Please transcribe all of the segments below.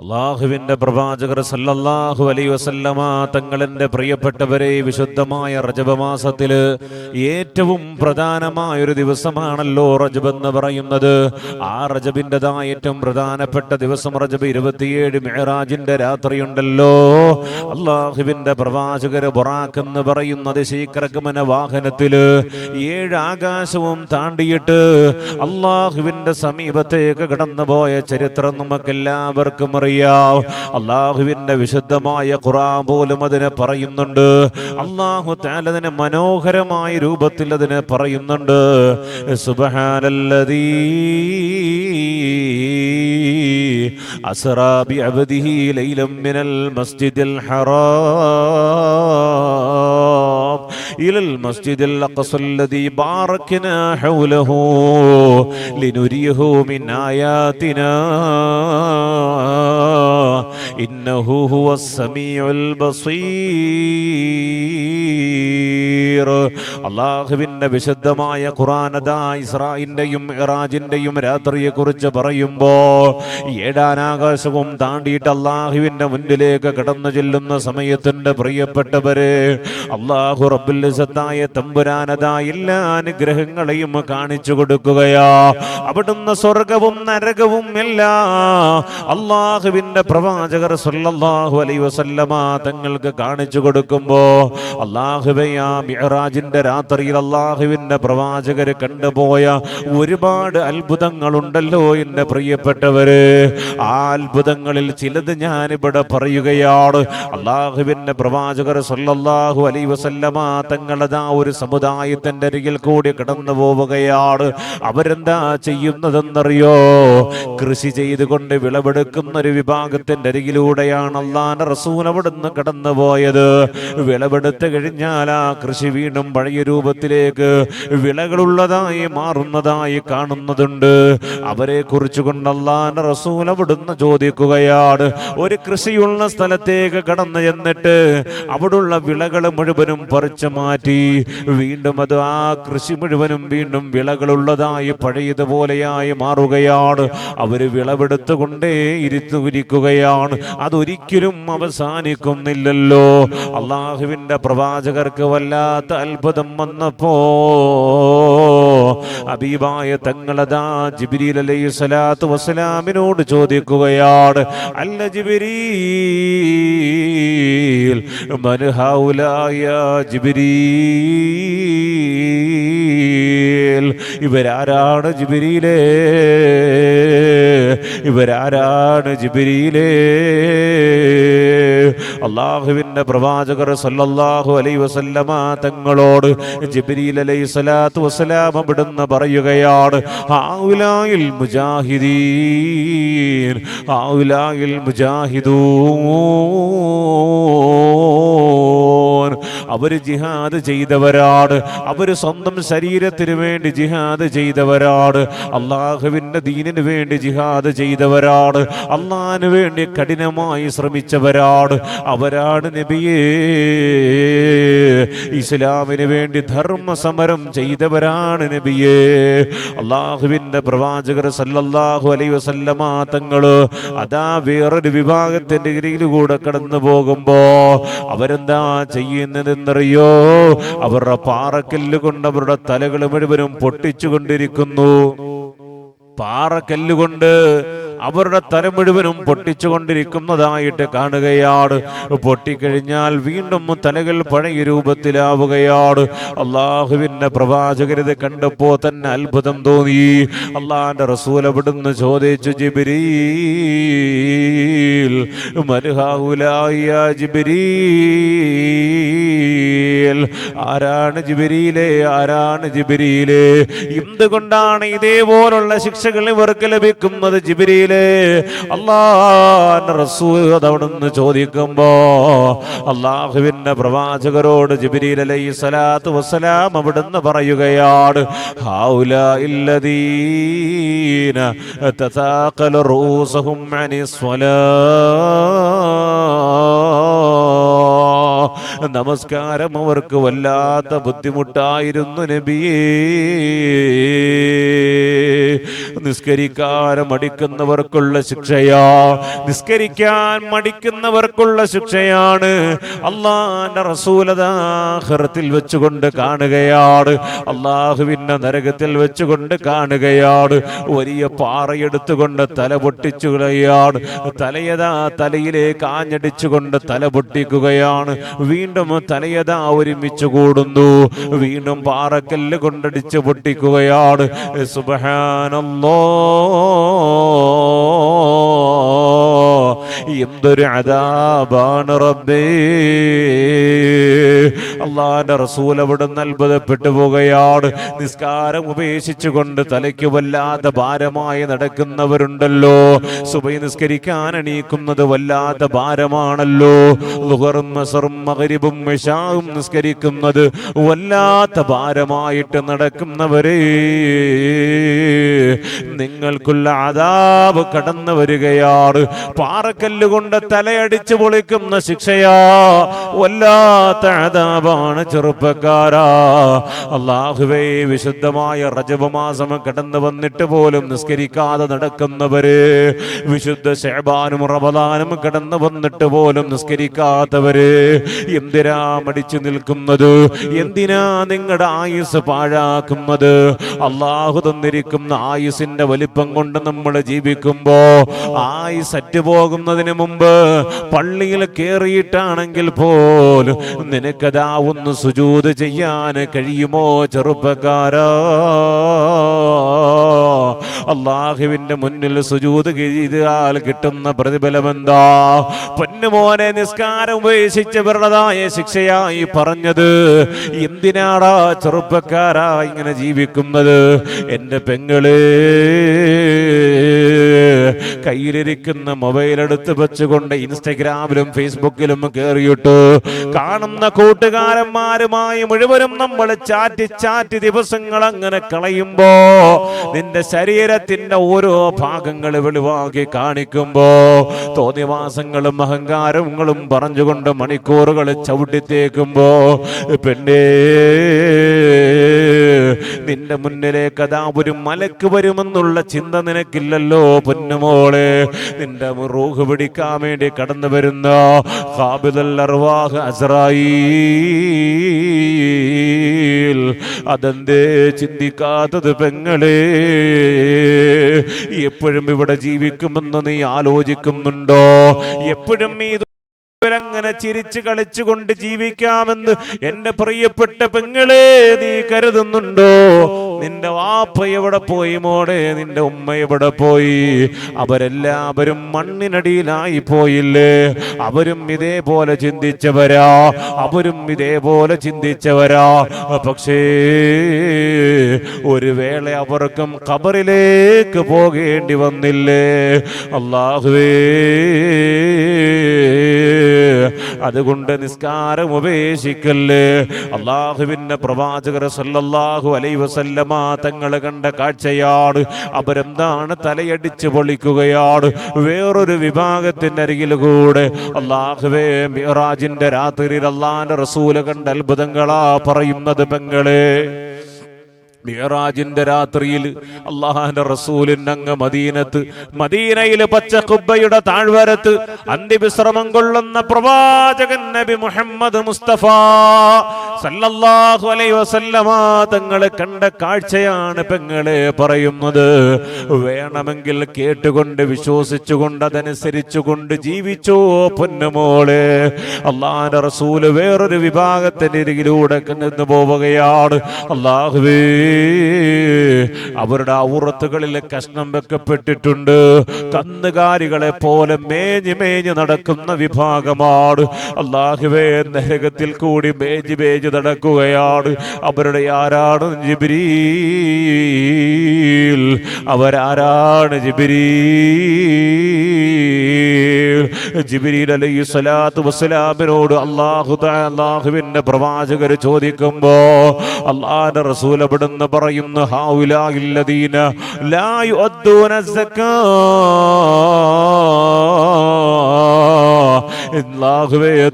അള്ളാഹുവിന്റെ പ്രവാചകർ സല്ലല്ലാഹു അലൈ വസല്ലമ തങ്ങളെന്റെ പ്രിയപ്പെട്ടവരെ വിശുദ്ധമായ റജബ് ഏറ്റവും പ്രധാനമായ ഒരു ദിവസമാണല്ലോ റജബ് എന്ന് പറയുന്നത്. ആ റജബിന്റെതായ ഏറ്റവും പ്രധാനപ്പെട്ട ദിവസം റജബ് ഇരുപത്തിയേഴ് രാത്രി രാത്രിയുണ്ടല്ലോ. അള്ളാഹുവിന്റെ പ്രവാചകർ ബൊറാഖ് എന്ന് പറയുന്നത് ശീക്രകമന വാഹനത്തിൽ ഏഴ് ആകാശവും താണ്ടിയിട്ട് അള്ളാഹുവിന്റെ സമീപത്തേക്ക് കടന്നുപോയ ചരിത്രം നമുക്കെല്ലാവർക്കും അറിയാം അള്ളാഹുവിന്റെ വിശുദ്ധമായ ഖുറാൻ പോലും അതിനെ പറയുന്നുണ്ട് അള്ളാഹു താലതിനെ മനോഹരമായ രൂപത്തിൽ അതിനെ പറയുന്നുണ്ട് സുബഹാനല്ലതീ أسرى بعبده ليلا من المسجد الحرام إلى المسجد الأقصى الذي باركنا حوله لنريه من آياتنا إنه هو السميع البصير. അള്ളാഹുവിന്റെ വിശുദ്ധമായ ഇസ്രായിന്റെയും ഇറാജിന്റെയും രാത്രിയെ കുറിച്ച് പറയുമ്പോ ഏഴാനാകാശവും താണ്ടിയിട്ട് അള്ളാഹുവിന്റെ മുന്നിലേക്ക് കടന്നു ചെല്ലുന്ന സമയത്തിന്റെ പ്രിയപ്പെട്ടവര്. അള്ളാഹു റബ്ബുല്ലായ തമ്പുരാനദാ എല്ലാ അനുഗ്രഹങ്ങളെയും കാണിച്ചു കൊടുക്കുകയാ. അവിടുന്ന് സ്വർഗവും നരകവും എല്ലാം അള്ളാഹുവിന്റെ പ്രവാചകർ സല്ലല്ലാഹു അലൈഹി വസല്ലമ തങ്ങൾക്ക് കാണിച്ചു കൊടുക്കുമ്പോ അള്ളാഹുബയാ മിഹറാജിന്റെ രാത്രിയിൽ അള്ളാഹുവിന്റെ പ്രവാചകര് കണ്ടുപോയ ഒരുപാട് അത്ഭുതങ്ങളുണ്ടല്ലോ എന്റെ പ്രിയപ്പെട്ടവര്. ആ അത്ഭുതങ്ങളിൽ ചിലത് ഞാനിവിടെ പറയുകയാണ്. അള്ളാഹുവിന്റെ പ്രവാചകർ സല്ലല്ലാഹു അലൈ വസല്ലമ തങ്ങളതാ ഒരു സമുദായത്തിന്റെ അരികിൽ കൂടി കടന്നു പോവുകയാണ്. അവരെന്താ ചെയ്യുന്നതെന്നറിയോ? കൃഷി ചെയ്തുകൊണ്ട് വിളവെടുക്കുന്ന ഒരു വിഭാഗത്തിന്റെ അരികിലൂടെയാണ് അള്ളാൻ റസൂൽ അവിടുന്ന് കടന്നുപോയത്. വിളവെടുത്ത് കഴിഞ്ഞാൽ ആ കൃഷി വീണ്ടും പഴയ രൂപത്തിലേക്ക് വിളകളുള്ളതായി മാറുന്നതായി കാണുന്നതുണ്ട്. അവരെ കുറിച്ച് കൊണ്ട് അള്ളാന്റെ റസൂൽ അവിടുന്ന് ചോദിക്കുകയാണ് ഒരു കൃഷിയുള്ള സ്ഥലത്തേക്ക് കടന്നു ചെന്നിട്ട് അവിടുള്ള വിളകൾ മുഴുവനും പറിച്ചു മാറ്റി. വീണ്ടും അത് ആ കൃഷി മുഴുവനും വീണ്ടും വിളകളുള്ളതായി പഴയതുപോലെയായി മാറുകയാണ്. അവർ വിളവെടുത്തുകൊണ്ടേ ഇരുത്തുരിക്കുകയാണ്. അതൊരിക്കലും അവസാനിക്കുന്നില്ലല്ലോ. അള്ളാഹുവിന്റെ പ്രവാചകർക്ക് വല്ലാത്ത അത്ഭുതം വന്നപ്പോ അബീബായ തങ്ങളതാ ജിബിരിൽ അലൈഹി സ്വലാത്തു വസ്സലാമിനോട് ചോദിക്കുകയാണ് അല്ല ജിബിരീൽ മനുഹൗലായ ജിബിരീൽ ഇവരാരാണ് ജിബിരിയിലേ ഇവരാരാണ് ജിബിരിയിലേ അള്ളാഹുവിന്റെ പ്രവാചകർ സല്ലല്ലാഹു അലൈ വസല്ലമ തങ്ങളോട് ജിബ്രീൽ അലൈഹി സ്വലാത്തു വസ്സലാം അവിടുന്ന് പറയുകയാണ് ഹൗലായിൽ മുജാഹിദീൻ ഹൗലായിൽ മുജാഹിദൂൻ അവർ ജിഹാദ് ചെയ്തവരാണ്. അവർ സ്വന്തം ശരീരത്തിന് വേണ്ടി ജിഹാദ് ചെയ്തവരാണ്. അള്ളാഹുവിന്റെ ദീനിന് വേണ്ടി ജിഹാദ് ചെയ്തവരാണ്. അള്ളാഹിന് വേണ്ടി കഠിനമായി ശ്രമിച്ചവരാണ്. അവരാണ് നബിയേ. ഇസ്ലാമിന് വേണ്ടി ധർമ്മ സമരം ചെയ്തവരാണ് നബിയേ. അള്ളാഹുവിന്റെ പ്രവാചകർ സല്ലല്ലാഹു അലൈ വസല്ലമ തങ്ങൾ അതാ വേറൊരു വിഭാഗത്തിന്റെ ഇടയിലൂടെ കടന്നു പോകുമ്പോൾ അവരെന്താ ചെയ്യുന്നതെന്നറിയോ അവരുടെ പാറക്കല്ല് കൊണ്ട് അവരുടെ തലകൾ മുഴുവനും പൊട്ടിച്ചുകൊണ്ടിരിക്കുന്നു. പാറക്കല്ലുകൊണ്ട് അവരുടെ തല മുഴുവനും പൊട്ടിച്ചുകൊണ്ടിരിക്കുന്നതായിട്ട് കാണുകയാണ്. പൊട്ടിക്കഴിഞ്ഞാൽ വീണ്ടും തലകൾ പഴയ രൂപത്തിലാവുകയാണ്. അള്ളാഹുവിന്റെ പ്രവാചകരിത് കണ്ടപ്പോ തന്നെ അത്ഭുതം തോന്നി. അള്ളാഹിന്റെ റസൂൽ അവിടുന്ന് ചോദിച്ചു ജിബിരീൽ ആരാണ് ജിബിരിയിലെ ആരാണ് ജിബിരിയിലെ എന്തുകൊണ്ടാണ് ഇതേപോലുള്ള ശിക്ഷകൾ ഇവർക്ക് ലഭിക്കുന്നത്? ജിബിരിയിലെ അള്ളാഹ് റസൂൽ നിന്ന് ചോദിക്കുമ്പോ അള്ളാഹുവിന്റെ പ്രവാചകരോട് ജിബിരിൽ അലൈഹി സ്വലാത്തു വസ്സലാം അവിടുന്ന് പറയുകയാണ് ഇല്ലദീന അനിസ്വലാ നമസ്കാരം അവർക്ക് വല്ലാത്ത ബുദ്ധിമുട്ടായിരുന്നു നബിയേ നിസ്കരിക്കാൻ മടിക്കുന്നവർക്കുള്ള ശിക്ഷയാ. നിസ്കരിക്കാൻ മടിക്കുന്നവർക്കുള്ള ശിക്ഷയാണ്. അള്ളാന്റെ റസൂലതാഹൃത്തിൽ വെച്ചുകൊണ്ട് കാണുകയാണ്. അള്ളാഹുവിന്റെ നരകത്തിൽ വെച്ചുകൊണ്ട് കാണുകയാണ്. വലിയ പാറയെടുത്തുകൊണ്ട് തല പൊട്ടിച്ചു കളയാണ് തലയതാ തലയിലേക്ക് ആഞ്ഞടിച്ചുകൊണ്ട് തല പൊട്ടിക്കുകയാണ്. വീണ്ടും തലയതാ ഒരുമിച്ച് കൂടുന്നു. വീണ്ടും പാറക്കല്ല് കൊണ്ടടിച്ച് പൊട്ടിക്കുകയാണ്. സുബഹാനല്ലോ. എന്തൊരു അതാപാണ് റബ്ബേ. അള്ളാന്റെ റസൂൽ അവിടുന്ന് അത്ഭുതപ്പെട്ടു പോകുകയാണ് നിസ്കാരം ഉപേക്ഷിച്ചുകൊണ്ട് തലയ്ക്ക് വല്ലാത്ത ഭാരമായി നടക്കുന്നവരുണ്ടല്ലോ. സുബൈ നിസ്കരിക്കാൻ എണീക്കുന്നത് വല്ലാത്ത ഭാരമാണല്ലോ. ലുഹറും അസറും മകരിബും ഇശാവും നിസ്കരിക്കുന്നത് വല്ലാത്ത ഭാരമായിട്ട് നടക്കുന്നവരെ. നിങ്ങൾക്കുള്ള ആദാബ് കടന്നു വരികയാണ്. പാറക്കല്ല് കൊണ്ട് തലയടിച്ച് പൊളിക്കുന്ന ശിക്ഷയാ. വല്ലാത്ത ആദാബാണ് ചെറുപ്പക്കാരാ. അള്ളാഹുവേ വിശുദ്ധമായ റജബ് മാസം കടന്നു വന്നിട്ട് പോലും നിസ്കരിക്കാതെ നടക്കുന്നവര്. വിശുദ്ധ ശേബാനും റബദാനും കടന്നു വന്നിട്ട് പോലും നിസ്കരിക്കാത്തവര് എന്തിനാ മടിച്ചു നിൽക്കുന്നത്? എന്തിനാ നിങ്ങളുടെ ആയുസ് പാഴാക്കുന്നത്? അള്ളാഹു തന്നിരിക്കുന്ന ആയുസിന്റെ വലിപ്പം കൊണ്ട് നമ്മൾ ജീവിക്കുമ്പോ ആയുസ് അറ്റുപോകുന്നതിന് മുമ്പ് പള്ളിയിൽ കയറിയിട്ടാണെങ്കിൽ പോലും നിനക്കതാ ഒന്ന് സുജൂത് ചെയ്യാൻ കഴിയുമോ ചെറുപ്പക്കാരാ? അള്ളാഹുവിന്റെ മുന്നിൽ സുജൂത് ചെയ്താൽ കിട്ടുന്ന പ്രതിഫലം എന്താ പൊന്നുമോനെ നിസ്കാരം ഉപേക്ഷിച്ചവരുടേതായ ശിക്ഷയായി പറഞ്ഞത് എന്തിനാടാ ചെറുപ്പക്കാരാ ഇങ്ങനെ ജീവിക്കുന്നത്? എന്റെ പെങ്ങൾ കയ്യിലിരിക്കുന്ന മൊബൈൽ എടുത്ത് വെച്ചുകൊണ്ട് ഇൻസ്റ്റഗ്രാമിലും ഫേസ്ബുക്കിലും കേറിയിട്ട് കാണുന്ന കൂട്ടുകാരന്മാരുമായി മുഴുവനും നമ്മൾ ചാറ്റി ചാറ്റി ദിവസങ്ങൾ അങ്ങനെ കളയുമ്പോ നിന്റെ ശരീരത്തിന്റെ ഓരോ ഭാഗങ്ങൾ വെളിവാക്കി കാണിക്കുമ്പോ തോന്നിവാസങ്ങളും അഹങ്കാരങ്ങളും പറഞ്ഞുകൊണ്ട് മണിക്കൂറുകൾ ചവിട്ടിത്തേക്കുമ്പോ പെണ്ണേ നിന്റെ മുന്നിലേക്ക് അതാ ഒരു മലക്ക് വരുമെന്നുള്ള ചിന്ത നിനക്കില്ലല്ലോ പൊന്നുമോളെ. നിന്റെ റൂഹ് പിടിക്കാൻ വേണ്ടി കടന്നു വരുന്ന അതെന്തേ ചിന്തിക്കാത്തത് പെങ്ങളെ? എപ്പോഴും ഇവിടെ ജീവിക്കുമെന്ന് നീ ആലോചിക്കുന്നുണ്ടോ? എപ്പോഴും ഈ അങ്ങനെ ചിരിച്ചു കളിച്ചുകൊണ്ട് ജീവിക്കാമെന്ന് എന്റെ പ്രിയപ്പെട്ട പെങ്ങളെ നീ കരുതുന്നുണ്ടോ? നിന്റെ വാപ്പ എവിടെ പോയി മോടെ നിന്റെ ഉമ്മ എവിടെ പോയി? അവരെല്ലാവരും മണ്ണിനടിയിലായി പോയില്ലേ? അവരും ഇതേപോലെ ചിന്തിച്ചവരാ? അവരും ഇതേപോലെ ചിന്തിച്ചവരാ? പക്ഷേ ഒരു വേള അവർക്കും ഖബറിലേക്ക് പോകേണ്ടി വന്നില്ലേ? അള്ളാഹുവേ അതുകൊണ്ട് നിസ്കാരം ഉപേക്ഷിക്കല്ലേ? അള്ളാഹുവിന്റെ പ്രവാചകർ സല്ലല്ലാഹു അലൈ വസല്ലമ തങ്ങൾ കണ്ട കാഴ്ചയാണ്. അവരെന്താണ് തലയടിച്ച് പൊളിക്കുകയാണ്? വേറൊരു വിഭാഗത്തിന്റെ അരികിൽ കൂടെ അള്ളാഹുവേ മിറാജിന്റെ രാത്രിയിൽ അള്ളാന്റെ റസൂൽ കണ്ട അത്ഭുതങ്ങളാ പറയുന്നത് പെങ്ങളെ. മിയറാജിന്റെ രാത്രിയിൽ അള്ളാഹാന്റെ റസൂലിൻ അങ്ങ് മദീനത്ത് മദീനയിലെ പച്ച കുബ്ബയുടെ താഴ്വരത്ത് അന്ത്യവിശ്രമം കൊള്ളുന്ന പ്രവാചകൻ നബി മുഹമ്മദ് മുസ്തഫ സല്ലല്ലാഹു അലൈഹി വസല്ലമ തങ്ങളെ കണ്ട കാഴ്ചയാണ് പെങ്ങളെ പറയുന്നത്. വേണമെങ്കിൽ കേട്ടുകൊണ്ട് വിശ്വസിച്ചുകൊണ്ട് അതനുസരിച്ചുകൊണ്ട് ജീവിച്ചോ പൊന്നുമോളെ അള്ളാഹാന്റെ റസൂൽ വേറൊരു വിഭാഗത്തിന്റെ ഇരികിലൂടെ നിന്ന് പോവുകയാണ്. അള്ളാഹുവേ. അവരുടെ ഔറത്തുകളിൽ കഷ്ണം വെക്കപ്പെട്ടിട്ടുണ്ട്. കന്നുകാലികളെ പോലെ മേഞ്ഞ് മേഞ്ഞ് നടക്കുന്ന വിഭാഗമാണ്. അള്ളാഹുവേ നരകത്തിൽ കൂടി മേഞ്ഞ് മേഞ്ഞ് നടക്കുകയാണ്. അവരുടെ ആരാണ് ജിബിരീൽ? അവരാരാണ് ജിബിരീൽ? ജിബിരീൽ അലൈഹി സ്വലാത്തു വസ്സലാമിനോട് അള്ളാഹു അള്ളാഹുവിന്റെ പ്രവാചകർ ചോദിക്കുമ്പോ അള്ളാഹിന്റെ റസൂൽ അവിടുന്ന് പറയുന്നു ഹാവുലായില്ലദീന ലാ യുഅദ്ദൂന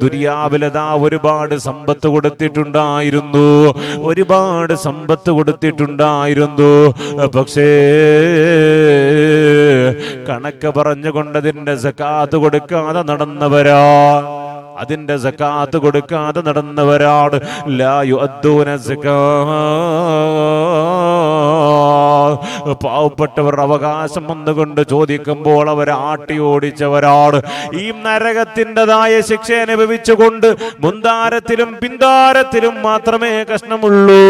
ദുരിയാവിലതാ ഒരുപാട് സമ്പത്ത് കൊടുത്തിട്ടുണ്ടായിരുന്നു ഒരുപാട് സമ്പത്ത് കൊടുത്തിട്ടുണ്ടായിരുന്നു. പക്ഷേ കണക്ക് പറഞ്ഞുകൊണ്ടതിന്റെ സക്കാത്ത് കൊടുക്കാതെ നടന്നവരാ. അതിന്റെ സക്കാത്ത് കൊടുക്കാതെ നടന്നവരാണ്. ലായു അദ്ദൂന പാവപ്പെട്ടവർ അവകാശം വന്നുകൊണ്ട് ചോദിക്കുമ്പോൾ അവർ ആട്ടി ഓടിച്ചവരാണ്. ഈ നരകത്തിന്റെതായ ശിക്ഷ അനുഭവിച്ചുകൊണ്ട് മുന്താരത്തിലും പിന്താരത്തിലും മാത്രമേ കഷ്ണമുള്ളൂ.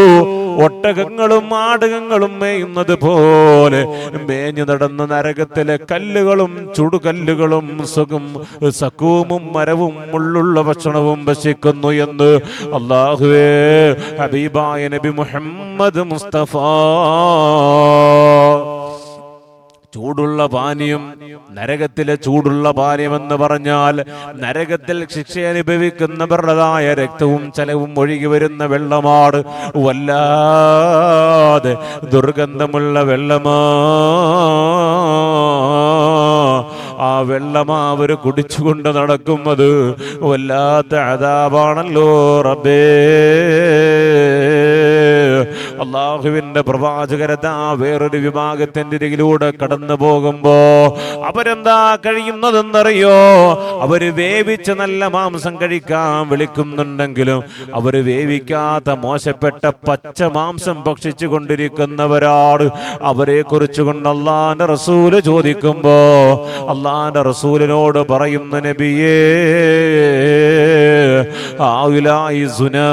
ഒട്ടകങ്ങളും ആടകങ്ങളും മേയുന്നത് പോലെ മേഞ്ഞു നടന്ന നരകത്തിലെ കല്ലുകളും ചുടുകല്ലുകളും സുഖം സക്കൂമും മരവും ഉള്ളുള്ള ഭക്ഷണവും ഭക്ഷിക്കുന്നു എന്ന് അള്ളാഹുവേ ഹബീബായ നബി മുഹമ്മദ് മുസ്തഫ. ചൂടുള്ള പാനീയം നരകത്തിലെ ചൂടുള്ള പാനീയം എന്ന് പറഞ്ഞാൽ നരകത്തിൽ ശിക്ഷ അനുഭവിക്കുന്നവരുടേതായ രക്തവും ചലവും ഒഴുകി വരുന്ന വെള്ളമാണ് വല്ലാതെ ദുർഗന്ധമുള്ള വെള്ളമാ. ആ വെള്ളം അവർ കുടിച്ചുകൊണ്ട് നടക്കുന്നത് വല്ലാത്ത അതാപാണല്ലോ റബ്ബേ. അള്ളാഹുവിന്റെ പ്രവാചകരതാ വേറൊരു വിഭാഗത്തിന്റെ ഇരയിലൂടെ കടന്നു പോകുമ്പോ അവരെന്താ കഴിയുന്നതെന്നറിയോ? അവർ വേവിച്ച് നല്ല മാംസം കഴിക്കാൻ വിളിക്കുന്നുണ്ടെങ്കിലും അവർ വേവിക്കാത്ത മോശപ്പെട്ട പച്ച മാംസം ഭക്ഷിച്ചു കൊണ്ടിരിക്കുന്നവരാണ്. അവരെ കുറിച്ച് കൊണ്ട് അള്ളാന്റെ റസൂൽ ചോദിക്കുമ്പോ അള്ളാന്റെ റസൂലിനോട് പറയുന്ന നബിയേ ആവിലായി സുനാ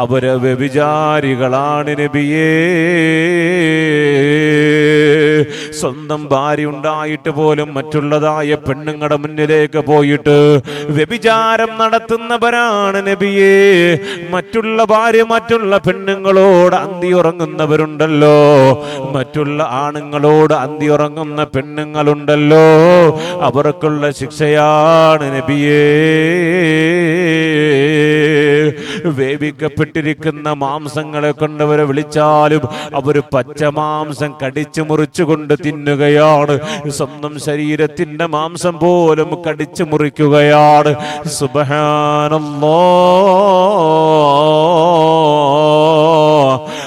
അവർ വ്യഭിചാരികളാണ് നബിയേ. സ്വന്തം ഭാര്യ ഉണ്ടായിട്ട് പോലും മറ്റുള്ളതായ പെണ്ണുങ്ങളുടെ മുന്നിലേക്ക് പോയിട്ട് വ്യഭിചാരം നടത്തുന്നവരാണ് നബിയേ. മറ്റുള്ള ഭാര്യ മറ്റുള്ള പെണ്ണുങ്ങളോട് അന്തി ഉറങ്ങുന്നവരുണ്ടല്ലോ. മറ്റുള്ള ആണുങ്ങളോട് അന്തി ഉറങ്ങുന്ന പെണ്ണുങ്ങളുണ്ടല്ലോ. അവർക്കുള്ള ശിക്ഷയാണ് നബിയേ. വേവിക്കപ്പെട്ടിരിക്കുന്ന മാംസങ്ങളെ കൊണ്ടവരെ വിളിച്ചാലും അവർ പച്ച മാംസം കടിച്ചു മുറിച്ചുകൊണ്ട് തിന്നുകയാണ്. സ്വന്തം ശരീരത്തിന്റെ മാംസം പോലും കടിച്ചു മുറിക്കുകയാണ്. സുബഹാനല്ലോ.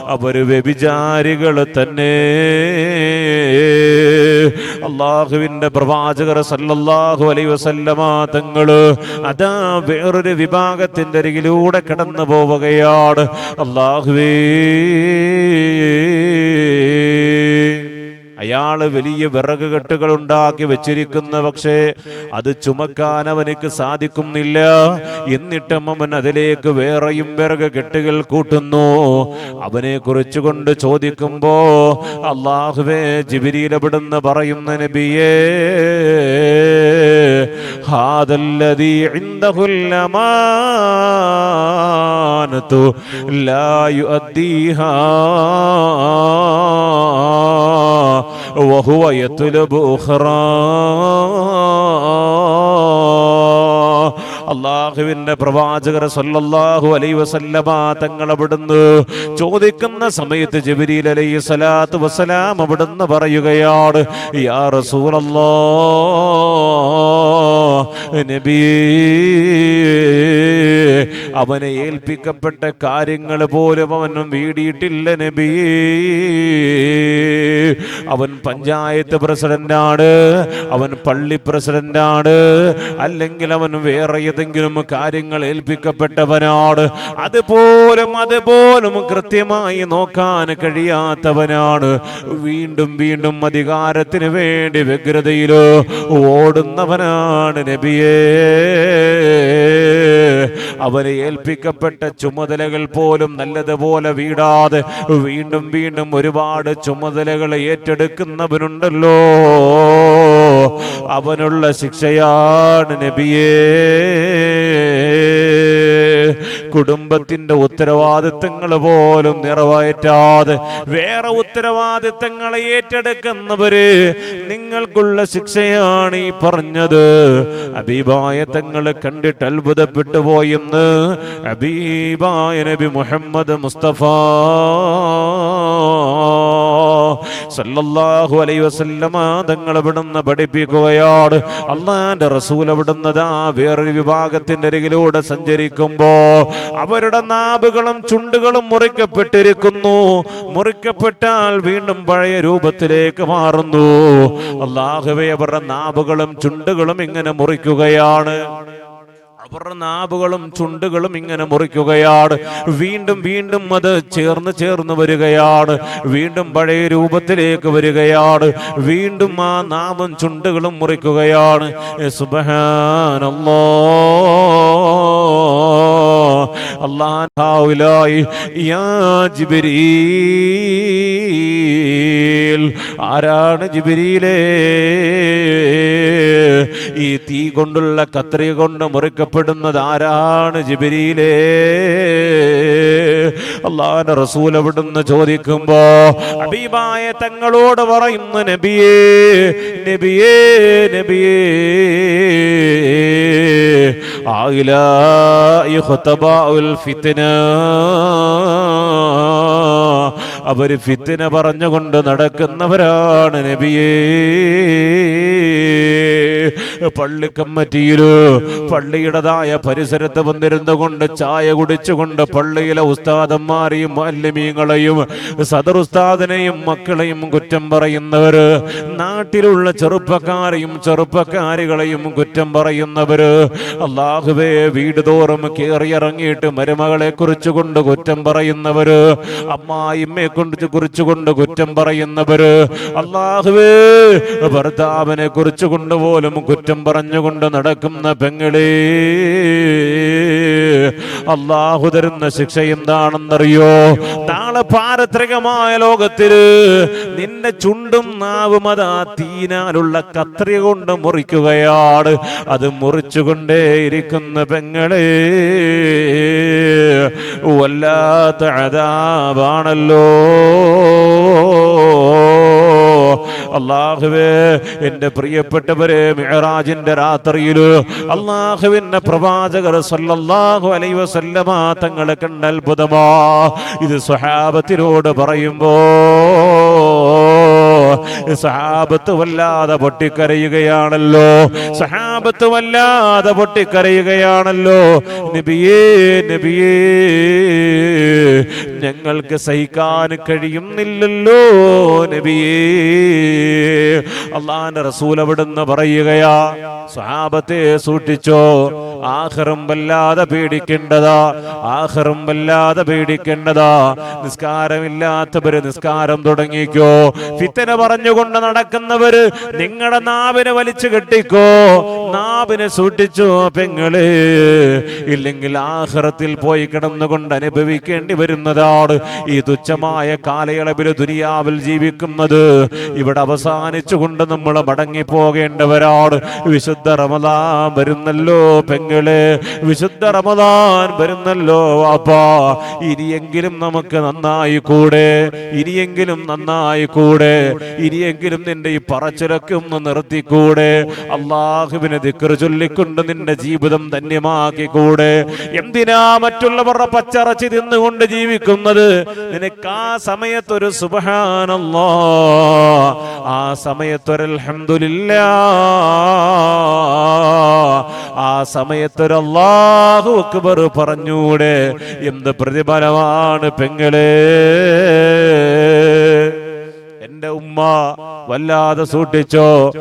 അവർ വ്യഭിചാരികൾ തന്നെ. അള്ളാഹുവിന്റെ പ്രവാചകർ സല്ലല്ലാഹു അലൈ വസല്ലമ തങ്ങൾ അതാ വേറൊരു വിഭാഗത്തിന്റെ അരികിലൂടെ കടന്നു പോവുകയാണ് അള്ളാഹുവേ അയാൾ വലിയ വിറക് കെട്ടുകൾ ഉണ്ടാക്കി വെച്ചിരിക്കുന്ന. പക്ഷേ അത് ചുമക്കാൻ അവനക്ക് സാധിക്കുന്നില്ല. എന്നിട്ടും അവൻ അതിലേക്ക് വേറെയും വിറക് കെട്ടുകൾ കൂട്ടുന്നു. അവനെ കുറിച്ച് കൊണ്ട് ചോദിക്കുമ്പോ അള്ളാഹുവേ ജിബിരിയിലപ്പെടുന്ന് പറയുന്ന നബിയേ? ഹാദല്ലദീ ഇൻദഹുൽ അമാനതു ലാ യുഅദ്ദീഹാ وهو يطلب أخرى അള്ളാഹുവിന്റെ പ്രവാചകർ സല്ലല്ലാഹു അലൈഹി വസല്ലമ തങ്ങൾ അവിടുന്ന് ചോദിക്കുന്ന സമയത്ത് ജബരീൽ അലൈഹി സ്വലാത്തു വസ്സലാം അവിടുന്ന് പറയുകയാണ് യാ റസൂലല്ലാ നബിയേ അവനെ ഏൽപ്പിക്കപ്പെട്ട കാര്യങ്ങൾ പോലും അവനും വീടിയിട്ടില്ല നബിയേ അവൻ പഞ്ചായത്ത് പ്രസിഡന്റാണ് അവൻ പള്ളി പ്രസിഡന്റാണ് അല്ലെങ്കിൽ അവൻ വേറെ ഏതെങ്കിലും കാര്യങ്ങൾ ഏൽപ്പിക്കപ്പെട്ടവനാണ്. അതുപോലും അതുപോലും കൃത്യമായി നോക്കാൻ കഴിയാത്തവനാണ്. വീണ്ടും വീണ്ടും അധികാരത്തിന് വേണ്ടി വ്യഗ്രതയിലോ ഓടുന്നവനാണ് നബിയേ. അവരെ ഏൽപ്പിക്കപ്പെട്ട ചുമതലകൾ പോലും നല്ലതുപോലെ വീടാതെ വീണ്ടും വീണ്ടും ഒരുപാട് ചുമതലകൾ ഏറ്റെടുക്കുന്നവനുണ്ടല്ലോ. അവനുള്ള ശിക്ഷയാണ് നബിയേ. കുടുംബത്തിന്റെ ഉത്തരവാദിത്തങ്ങൾ പോലും നിറവേറ്റാതെ വേറെ ഉത്തരവാദിത്തങ്ങളെ ഏറ്റെടുക്കുന്നവര് നിങ്ങൾക്കുള്ള ശിക്ഷയാണ് ഈ പറഞ്ഞത്. അബീബായ തങ്ങളെ കണ്ടിട്ട് അത്ഭുതപ്പെട്ടു പോയെന്ന് അബീബായ നബി മുഹമ്മദ് മുസ്തഫ സല്ലല്ലാഹു അലൈഹി വസല്ലമ തങ്ങൾ ഇവിടുന്ന് പഠിപ്പിക്കുകയാണ്. അള്ളാന്റെ റസൂൽ ഇവിടുന്ന് വേറൊരു വിഭാഗത്തിന്റെ അരികിലൂടെ സഞ്ചരിക്കുമ്പോ അവരുടെ നാവുകളും ചുണ്ടുകളും മുറിക്കപ്പെട്ടിരിക്കുന്നു. മുറിക്കപ്പെട്ടാൽ വീണ്ടും പഴയ രൂപത്തിലേക്ക് മാറുന്നു. അള്ളാഹുവെ അവരുടെ നാവുകളും ചുണ്ടുകളും ഇങ്ങനെ മുറിക്കുകയാണ്. അവരുടെ നാവുകളും ചുണ്ടുകളും ഇങ്ങനെ മുറിക്കുകയാണ്. വീണ്ടും വീണ്ടും അത് ചേർന്ന് ചേർന്ന് വരികയാണ്. വീണ്ടും പഴയ രൂപത്തിലേക്ക് വരികയാണ്. വീണ്ടും ആ നാവും ചുണ്ടുകളും മുറിക്കുകയാണ്. യാ ആരാണ് ജിബ്രീലേ? ഈ തീ കൊണ്ടുള്ള കത്രിക കൊണ്ട് മുറിക്കപ്പെടുന്നത് ആരാണ് ജിബിരിയിലേ അള്ളാഹാന്റെ റസൂൽ അവിടുന്ന് ചോദിക്കുമ്പോ അബീബായ തങ്ങളോട് പറയുന്ന നബിയേ നബിയേ നബിയേ അവർ ഫിത്തിന പറഞ്ഞുകൊണ്ട് നടക്കുന്നവരാണ് നബിയേ. പള്ളി കമ്മറ്റിയിൽ പള്ളിയുടേതായ പരിസരത്ത് വന്നിരുന്നു കൊണ്ട് ചായ കുടിച്ചുകൊണ്ട് പള്ളിയിലെ ഉസ്താദന്മാരെയും മല്യമീങ്ങളെയും സദർ ഉസ്താദിനെയും മക്കളെയും കുറ്റം പറയുന്നവര് നാട്ടിലുള്ള ചെറുപ്പക്കാരെയും ചെറുപ്പക്കാരികളെയും കുറ്റം പറയുന്നവര് അള്ളാഹുവേ വീട് തോറും കയറിയിറങ്ങിയിട്ട് മരുമകളെ കുറിച്ചുകൊണ്ട് കുറ്റം പറയുന്നവര് അമ്മായിമ്മയെ കൊണ്ട് കുറിച്ചുകൊണ്ട് കുറ്റം പറയുന്നവര് അള്ളാഹുവേ ഭർത്താവിനെ കുറിച്ചുകൊണ്ട് പോലും കുറ്റം പറഞ്ഞുകൊണ്ട് നടക്കുന്ന പെങ്ങളെ അള്ളാഹു തരുന്ന ശിക്ഷ എന്താണെന്നറിയോ? നാളെ പാരത്രികമായ ലോകത്തിൽ നിന്റെ ചുണ്ടും നാവും അതാ തീനാലുള്ള കത്രിക കൊണ്ട് മുറിക്കുകയാണ്. അത് മുറിച്ചുകൊണ്ടേ ഇരിക്കുന്ന പെങ്ങളെ വല്ലാത്ത അതാവാണല്ലോ അള്ളാഹുവേ എന്റെ പ്രിയപ്പെട്ടവരെ മിഹറാജിന്റെ രാത്രിയിൽ അള്ളാഹുവിന്റെ പ്രവാചകർ സല്ലല്ലാഹു അലൈഹി വസല്ലമ തങ്ങളെ കണ്ട അത്ഭുതമാ. ഇത് സ്വഹാബത്തിനോട് പറയുമ്പോ സഹാബത്ത് വല്ലാതെ പൊട്ടിക്കരയുകയാണല്ലോ. സഹാബത്ത് വല്ലാതെ പൊട്ടിക്കരയുകയാണല്ലോ. നബിയേ നബിയേ ഞങ്ങൾക്ക് സഹിക്കാൻ കഴിയുന്നില്ലല്ലോ നബിയേ. അള്ളാന്റെ റസൂൽ അവിടുന്ന് പറയുകയാ സഹാബത്തെ സൂക്ഷിച്ചോ. ആഹ്റം വല്ലാതെ പേടിക്കേണ്ടതാ ആഹറും വല്ലാതെ പേടിക്കേണ്ടതാ. നിസ്കാരമില്ലാത്തവര് നിസ്കാരം തുടങ്ങിക്കോ. ഫിത്തന പറഞ്ഞുകൊണ്ട് നടക്കുന്നവര് നിങ്ങളുടെ നാവിനെ വലിച്ചു കെട്ടിക്കോ. നാവിനെ സൂക്ഷിച്ചോ പെങ്ങൾ. ഇല്ലെങ്കിൽ ആഹ്റത്തിൽ പോയി കിടന്നുകൊണ്ട് അനുഭവിക്കേണ്ടി വരുന്നതാണ് ഈ തുച്ഛമായ കാലയളവിൽ ദുനിയാവിൽ ജീവിക്കുന്നത്. ഇവിടെ അവസാനിച്ചുകൊണ്ട് നമ്മൾ മടങ്ങി പോകേണ്ടവരാണ് വിശുദ്ധ റമദാൻ വരുന്നല്ലോ പെങ്ങളെ വിശുദ്ധ റമദാൻ വരുന്നല്ലോ അപ്പാ. ഇനിയെങ്കിലും നമുക്ക് നന്നായി കൂടെ ഇനിയെങ്കിലും നന്നായി കൂടെ ഇനിയെങ്കിലും നിന്റെ ഈ പറച്ചിലൊക്കെ ഒന്ന് നിർത്തിക്കൂടെ. അള്ളാഹുവിനെ ദിക്കറ് ചൊല്ലിക്കൊണ്ട് നിന്റെ ജീവിതം ധന്യമാക്കി കൂടെ. എന്തിനാ മറ്റുള്ളവരുടെ പച്ചറച്ചി തിന്നുകൊണ്ട് ജീവിക്കുന്നത്? നിനക്ക് ആ സമയത്തൊരു സുബഹാനല്ലോ. ആ സമയത്തൊരു അൽഹംദുലില്ലാ ആ സമയത്തൊരു അല്ലാഹു അക്ബർ പറഞ്ഞൂടെ എന്ത് പ്രതിഫലമാണ് പെങ്ങളെ? എന്റെ ഉമ്മ വല്ലാതെ സൂക്ഷിച്ചോ?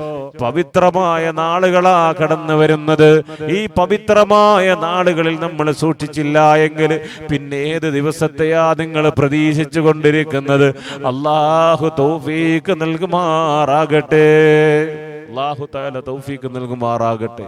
പവിത്രമായ നാളുകളാ കടന്നു വരുന്നത്. ഈ പവിത്രമായ നാളുകളിൽ നമ്മൾ സൂക്ഷിച്ചില്ല എങ്കിൽ പിന്നെ ഏത് ദിവസത്തെയാ നിങ്ങൾ പ്രതീക്ഷിച്ചു കൊണ്ടിരിക്കുന്നത്? അള്ളാഹു തൗഫീക്ക് നൽകുമാറാകട്ടെ. അള്ളാഹു താല തൗഫീക്ക് നൽകുമാറാകട്ടെ.